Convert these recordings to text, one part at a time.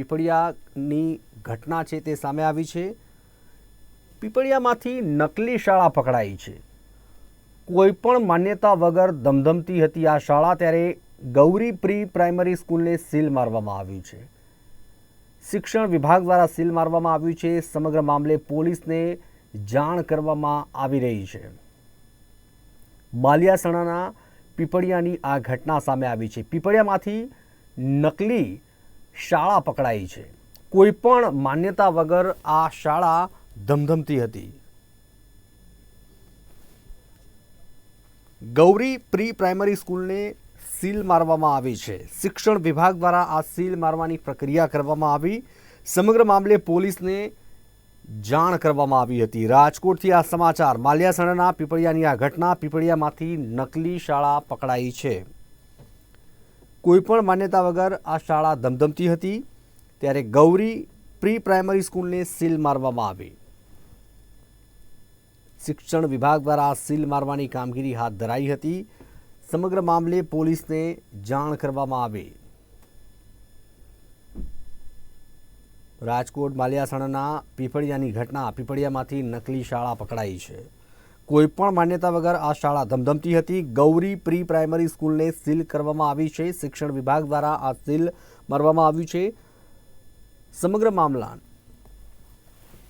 પીપળિયાની ઘટના છે તે સામે આવી છે. પીપળિયામાંથી નકલી શાળા પકડાઈ છે. કોઈ પણ માન્યતા વગર ધમધમતી હતી આ શાળા ત્યારે ગૌરી પ્રી પ્રાઇમરી સ્કૂલને સીલ મારવામાં આવ્યું છે. શિક્ષણ વિભાગ દ્વારા સીલ મારવામાં આવ્યું છે. સમગ્ર મામલે પોલીસને જાણ કરવામાં આવી રહી છે. માલિયાસણાના પીપળિયાની આ ઘટના સામે આવી છે. પીપળિયામાંથી નકલી શાળા પકડાઈ છે. કોઈ પણ માન્યતા વગર આ શાળા ધમધમતી હતી. ગૌરી પ્રી પ્રાઇમરી સ્કૂલને સીલ મારવામાં આવી છે. શિક્ષણ વિભાગ દ્વારા આ સીલ મારવાની પ્રક્રિયા કરવામાં આવી. સમગ્ર મામલે પોલીસને જાણ કરવામાં આવી હતી. રાજકોટથી આ સમાચાર. માલિયાસણાના પીપળિયાની આ ઘટના પીપળિયામાંથી નકલી શાળા પકડાઈ છે. કોઈપણ માન્યતા વગર આ શાળા ધમધમતી હતી, ત્યારે ગૌરી પ્રી પ્રાઇમરી સ્કૂલને સીલ મારવામાં આવી. શિક્ષણ વિભાગ દ્વારા સીલ મારવાની કામગીરી હાથ ધરાઈ હતી. સમગ્ર મામલે પોલીસને જાણ કરવામાં આવી. રાજકોટ માલિયાસણના પીપળિયાની ઘટના પીપળિયામાંથી નકલી શાળા પકડાઈ છે. કોઈપણ માન્યતા વગર આ શાળા ધમધમતી હતી. ગૌરી પ્રી પ્રાઇમરી સ્કૂલને સીલ કરવામાં આવી છે. શિક્ષણ વિભાગ દ્વારા આ સીલ મારવામાં આવ્યું છે. સમગ્ર મામલા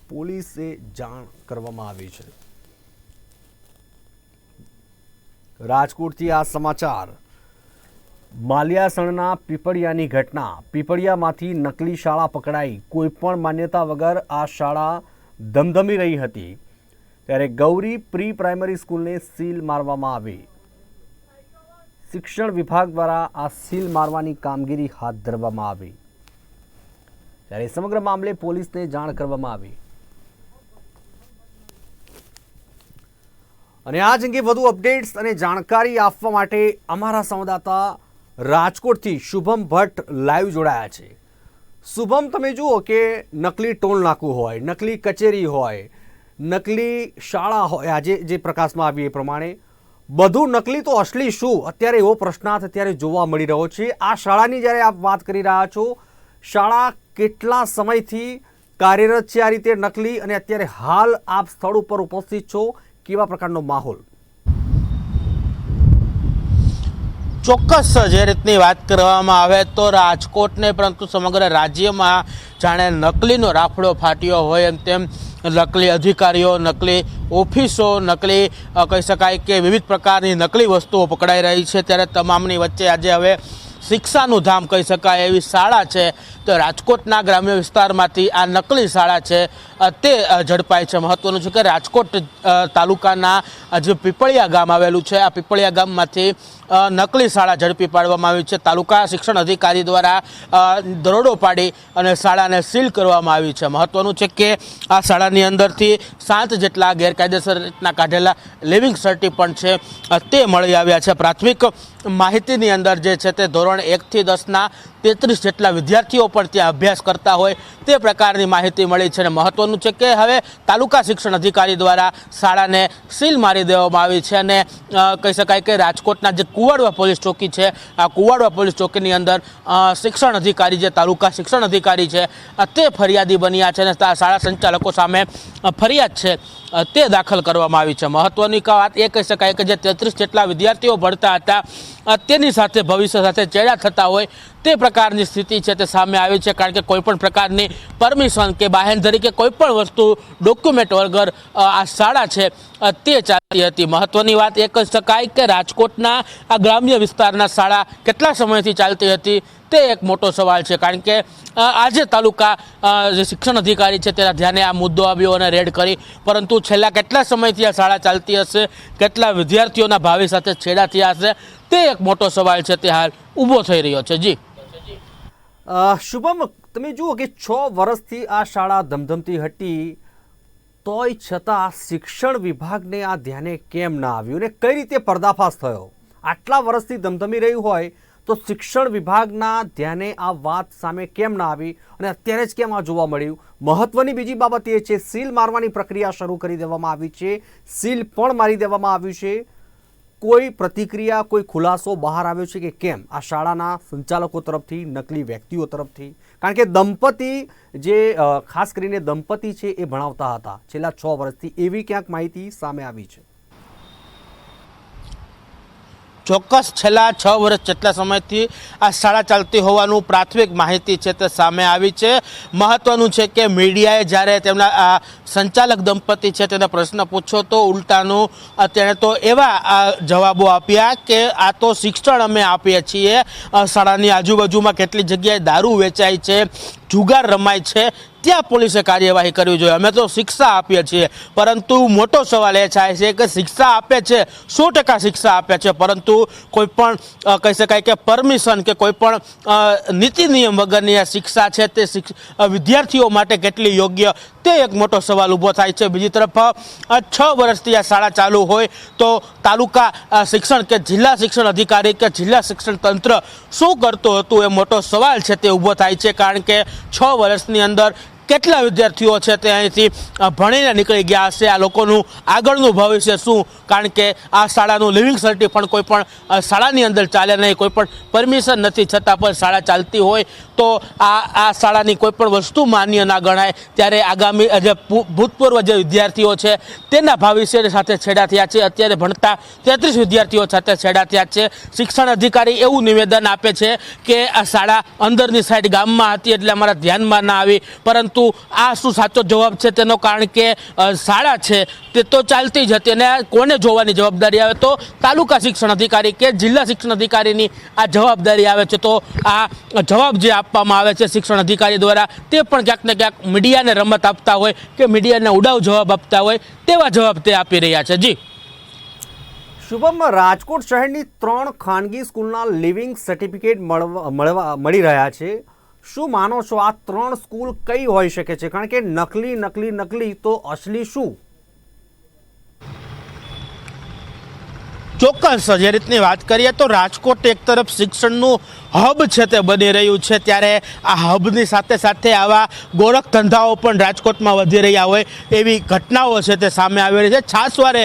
પોલીસે જાણ કરવામાં આવી છે. રાજકોટથી આ સમાચાર. માલિયાસણના પીપળિયાની ઘટના. પીપળિયામાંથી નકલી શાળા પકડાઈ. કોઈપણ માન્યતા વગર આ શાળા ધમધમી રહી હતી. ત્યારે ગૌરી પ્રી પ્રાઇમરી સ્કૂલને સીલ મારવામાં આવી. શિક્ષણ વિભાગ દ્વારા આ સીલ મારવાની કામગીરી હાથ ધરવામાં આવી. ત્યારે સમગ્ર મામલે પોલીસને જાણ કરવામાં આવી. અને આ જ અંગે વધુ અપડેટ્સ અને જાણકારી આપવા માટે અમારા સંવાદદાતા રાજકોટથી શુભમ ભટ્ટ લાઈવ જોડાયા છે. શુભમ, તમે જુઓ કે નકલી ટોલ નાકું હોય, નકલી કચેરી હોય નકલી શાળા હોય આજે જે પ્રકાશમાં આવી એ પ્રમાણે. બધું નકલી તો અસલી શું? અત્યારે એવો પ્રશ્નાર્થ અત્યારે જોવા મળી રહ્યો છે. આ શાળાની જ્યારે આપ વાત કરી રહ્યા છો, શાળા કેટલા સમયથી કાર્યરત છે આ રીતે નકલી અને અત્યારે હાલ આપ સ્થળ ઉપર ઉપસ્થિત છો? કેવા પ્રકારનો માહોલ? ચોક્કસ જે રીતની વાત કરવામાં આવે તો રાજકોટને, પરંતુ સમગ્ર રાજ્યમાં જાણે નકલીનો રાફડો ફાટ્યો હોય એમ તેમ નકલી અધિકારીઓ, નકલી ઓફિસો, નકલી કહી શકાય કે વિવિધ પ્રકારની નકલી વસ્તુઓ પકડાઈ રહી છે. ત્યારે તમામની વચ્ચે આજે હવે શિક્ષાનું ધામ કહી શકાય એવી શાળા છે. તો રાજકોટના ગ્રામ્ય વિસ્તારમાંથી આ નકલી શાળા છે. તે ઝડપાય છે. મહત્વનું છે કે રાજકોટ તાલુકાના જે પીપળિયા ગામ આવેલું છે, આ પીપળિયા ગામમાંથી નકલી શાળા ઝડપી પાડવામાં આવી છે. તાલુકા શિક્ષણ અધિકારી દ્વારા દરોડો પાડી અને શાળાને સીલ કરવામાં આવી છે. મહત્વનું છે કે આ શાળાની અંદરથી સાત જેટલા ગેરકાયદેસર રીતના કાઢેલા લિવિંગ સર્ટી પણ છે. તે મળી આવ્યા છે. પ્રાથમિક માહિતીની અંદર જે છે તે ધોરણ એકથી દસના તેત્રીસ જેટલા વિદ્યાર્થીઓ પણ ત્યાં અભ્યાસ કરતા હોય તે પ્રકારની માહિતી મળી છે અને મહત્વનું છે કે હવે તાલુકા શિક્ષણ અધિકારી દ્વારા શાળાને સીલ મારી દેવામાં આવી છે અને કહી શકાય કે રાજકોટના જે કુવાડવા પોલીસ ચોકી છે, આ કુવાડવા પોલીસ ચોકીની અંદર શિક્ષણ અધિકારી જે તાલુકા શિક્ષણ અધિકારી છે તે ફરિયાદી બન્યા છે અને શાળા સંચાલકો સામે ફરિયાદ છે. તે દાખલ કરવામાં આવી છે. મહત્વની વાત એ કહી શકાય કે જે તેત્રીસ જેટલા વિદ્યાર્થીઓ ભણતા હતા તેની સાથે ભવિષ્ય સાથે ચેડા થતા હોય તે પ્રકારની સ્થિતિ છે તે સામે આવી છે. કારણ કે કોઈપણ પ્રકારની પરમિશન કે બાહેંધરી કે કોઈપણ વસ્તુ, ડોક્યુમેન્ટ વગર આ શાળા છે તે ચાલતી હતી. મહત્વની વાત એ કહી શકાય કે રાજકોટના આ ગ્રામ્ય વિસ્તારના શાળા કેટલા સમયથી ચાલતી હતી તે એક મોટો સવાલ છે. કારણ કે આજે તાલુકા જે શિક્ષણ અધિકારી છે તેના ધ્યાને આ મુદ્દો આવ્યો અને રેડ કરી. પરંતુ છેલ્લા કેટલા સમયથી આ શાળા ચાલતી હશે, કેટલા વિદ્યાર્થીઓના ભાવિ સાથે છેડા થયા હશે, તે એક મોટો સવાલ છે. તે હાલ ઊભો થઈ રહ્યો છે. જી. શુભમ, તમે જુઓ કે છ વર્ષથી આ શાળા ધમધમતી હતી. તોય છતાં શિક્ષણ વિભાગને આ ધ્યાને કેમ ના આવ્યું ને કઈ રીતે પર્દાફાશ થયો? આટલા વર્ષથી ધમધમી રહ્યું હોય તો શિક્ષણ વિભાગના ધ્યાને આ વાત સામે કેમ ના આવી અને અત્યારે જ કેમ આ જોવા મળ્યું? મહત્વની બીજી બાબત એ છે, સીલ મારવાની પ્રક્રિયા શરૂ કરી દેવામાં આવી છે. સીલ પણ મારી દેવામાં આવ્યું છે. કોઈ પ્રતિક્રિયા, કોઈ ખુલાસો બહાર આવ્યો છે કે કેમ? આ શાળાના સંચાલકો તરફથી, નકલી વ્યક્તિઓ તરફથી. કારણ કે દંપતી જે ખાસ કરીને દંપતી છે એ ભણાવતા હતા. છેલ્લા છ વર્ષથી એવી ક્યાંક માહિતી સામે આવી છે. ચોક્કસ છેલ્લા છ વર્ષ જેટલા સમયથી આ શાળા ચાલતી હોવાનું પ્રાથમિક માહિતી છે તે સામે આવી છે. મહત્વનું છે કે મીડિયાએ જ્યારે તેમના આ સંચાલક દંપતી છે તેને પ્રશ્ન પૂછ્યો તો ઉલટાનું તેણે તો એવા જવાબો આપ્યા કે આ તો શિક્ષણ અમે આપીએ છીએ. શાળાની આજુબાજુમાં કેટલી જગ્યાએ દારૂ વેચાય છે જુગાર રમાય છે, ત્યાં પોલીસે કાર્યવાહી કરવી જોઈએ. અમે તો શિક્ષા આપીએ છીએ, પરંતુ મોટો સવાલ એ થાય છે કે શિક્ષા આપે છે, સો ટકા શિક્ષા આપે છે, પરંતુ કોઈ પણ કહી શકાય કે પરમિશન કે કોઈ પણ નીતિ નિયમ વગરની આ શિક્ષા છે તે વિદ્યાર્થીઓ માટે કેટલી યોગ્ય? તે એક મોટો સવાલ ઊભો થાય છે. બીજી તરફ છ વર્ષથી આ શાળા ચાલુ હોય તો તાલુકા શિક્ષણ કે જિલ્લા શિક્ષણ અધિકારી કે જિલ્લા શિક્ષણ તંત્ર શું કરતું હતું એ મોટો સવાલ છે તે ઊભો થાય છે. કારણ કે છ વર્ષની અંદર કેટલા વિદ્યાર્થીઓ છે તે અહીંથી ભણીને નીકળી ગયા હશે? આ લોકોનું આગળનું ભવિષ્ય શું? કારણ કે આ શાળાનું લિવિંગ સર્ટિફિકેટ કોઈ પણ શાળાની અંદર ચાલે નહીં, કોઈ પણ પરમિશન નથી, છતાં પણ શાળા ચાલતી હોય. તો આ આ શાળાની કોઈ પણ વસ્તુ માન્ય ના ગણાય. ત્યારે આગામી જે ભૂતપૂર્વ જે વિદ્યાર્થીઓ છે, તેના ભવિષ્યની સાથે છેડા થયા છે. અત્યારે ભણતા તેત્રીસ વિદ્યાર્થીઓ સાથે છેડા થયા છે. શિક્ષણ અધિકારી એવું નિવેદન આપે છે કે આ શાળા અંદરની સાઈડ ગામમાં હતી એટલે અમારા ધ્યાનમાં ના આવી. પરંતુ આ શું સાચો જવાબ છે તેનો કારણ કે શાળા છે, તે તો ચાલતી જ હતી અને કોને જોવાની જવાબદારી આવે? તો તાલુકા શિક્ષણ અધિકારી કે જિલ્લા શિક્ષણ અધિકારીની આ જવાબદારી આવે છે. તો આ જવાબ જે આપવામાં આવે છે શિક્ષણ અધિકારી દ્વારા, તે પણ ક્યાંક ને ક્યાંક મીડિયાને રમત આપતા હોય કે મીડિયાને ઉડાવ જવાબ આપતા હોય, તેવા જવાબ તે આપી રહ્યા છે. જી. શુભમ, રાજકોટ શહેરની ત્રણ ખાનગી સ્કૂલના લિવિંગ સર્ટિફિકેટ મળવા, મળી રહ્યા છે. શું માનો છો? આ ત્રણ સ્કૂલ કઈ હોઈ શકે છે? કારણ કે નકલી નકલી નકલી તો અસલી શું? ચોક્કસ. જે રીતની વાત કરીએ તો રાજકોટ એક તરફ શિક્ષણનું હબ છે તે બની રહ્યું છે ત્યારે આ હબની સાથે સાથે આવા ગોરખ ધંધાઓ પણ રાજકોટમાં વધી રહ્યા હોય એવી ઘટનાઓ છે તે સામે આવી રહી છે. છાસવારે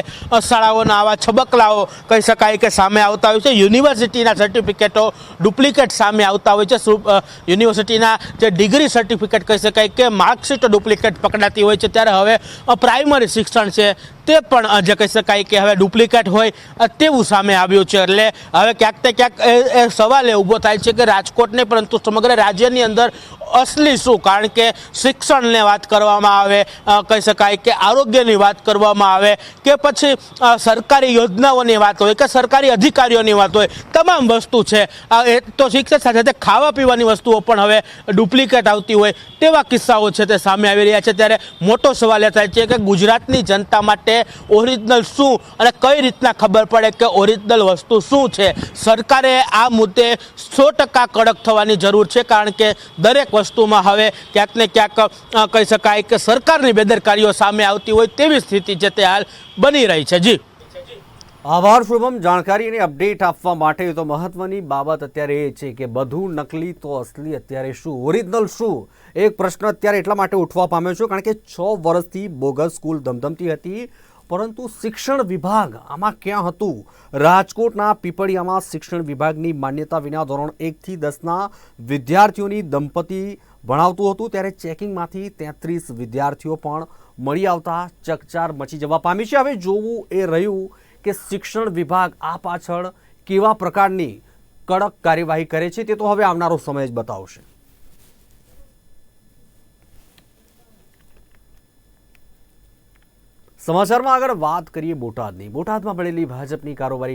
શાળાઓના આવા છબકલાઓ કહી શકાય કે સામે આવતા હોય છે. યુનિવર્સિટીના સર્ટિફિકેટો ડુપ્લિકેટ સામે આવતા હોય છે. યુનિવર્સિટીના જે ડિગ્રી સર્ટિફિકેટ કહી શકાય કે માર્કશીટ ડુપ્લિકેટ પકડાતી હોય છે. ત્યારે હવે પ્રાઇમરી શિક્ષણ છે તે પણ જે કહી શકાય કે હવે ડુપ્લિકેટ હોય તેવું સામે આવ્યું છે. એટલે હવે ક્યાંક તે ક્યાંક એ સવાલ એ ઊભો થાય છે કે રાજકોટ નહીં પરંતુ સમગ્ર રાજ્યની અંદર અસલી શું? કારણ કે શિક્ષણને વાત કરવામાં આવે કહી શકાય કે આરોગ્યની વાત કરવામાં આવે, કે પછી સરકારી યોજનાઓની વાત હોય, કે સરકારી અધિકારીઓની વાત હોય, તમામ વસ્તુ છે. એ તો શિક્ષણ સાથે સાથે ખાવા પીવાની વસ્તુઓ પણ હવે ડુપ્લિકેટ આવતી હોય, તેવા કિસ્સાઓ છે તે સામે આવી રહ્યા છે. ત્યારે મોટો સવાલ એ થાય છે કે ગુજરાતની જનતા માટે ઓરિજિનલ શું? અને કઈ રીતના ખબર પડે કે ઓરિજિનલ વસ્તુ શું છે? સરકારે આ મુદ્દે સો ટકા કડક થવાની જરૂર છે, કારણ કે દરેક વસ્તુમાં હવે ક્યાંક ને ક્યાંક કહી શકાય કે સરકારની બેદરકારીઓ સામે આવતી હોય તેવી સ્થિતિ છે તે હાલ બની રહી છે. જી. આભાર, શુભમ. જાણકારી અને અપડેટ આપવા માટે તો મહત્વની બાબત અત્યારે એ છે કે બધું નકલી તો અસલી, અત્યારે શું? ઓરિજિનલ શું? એક પ્રશ્ન અત્યારે એટલા માટે ઉઠવા પામ્યો છે, કારણ કે છ વર્ષથી બોગસ સ્કૂલ ધમધમતી હતી, પરંતુ શિક્ષણ વિભાગ આમાં ક્યાં હતું? રાજકોટના પીપળિયામાં શિક્ષણ વિભાગની માન્યતા વિના ધોરણ એકથી દસના વિદ્યાર્થીઓની દંપતી ભણાવતું હતું, ત્યારે ચેકિંગમાંથી તેત્રીસ વિદ્યાર્થીઓ પણ મળી આવતા ચકચાર મચી જવા પામી છે. હવે જોવું એ રહ્યું કે શિક્ષણ વિભાગ આ પાછળ કેવા પ્રકારની કડક કાર્યવાહી કરે છે તે તો હવે આવનારો સમય જ બતાવશે. સમાચારમાં આગળ વાત કરીએ બોટાદની. બોટાદમાં પડેલી ભાજપની કારોબારી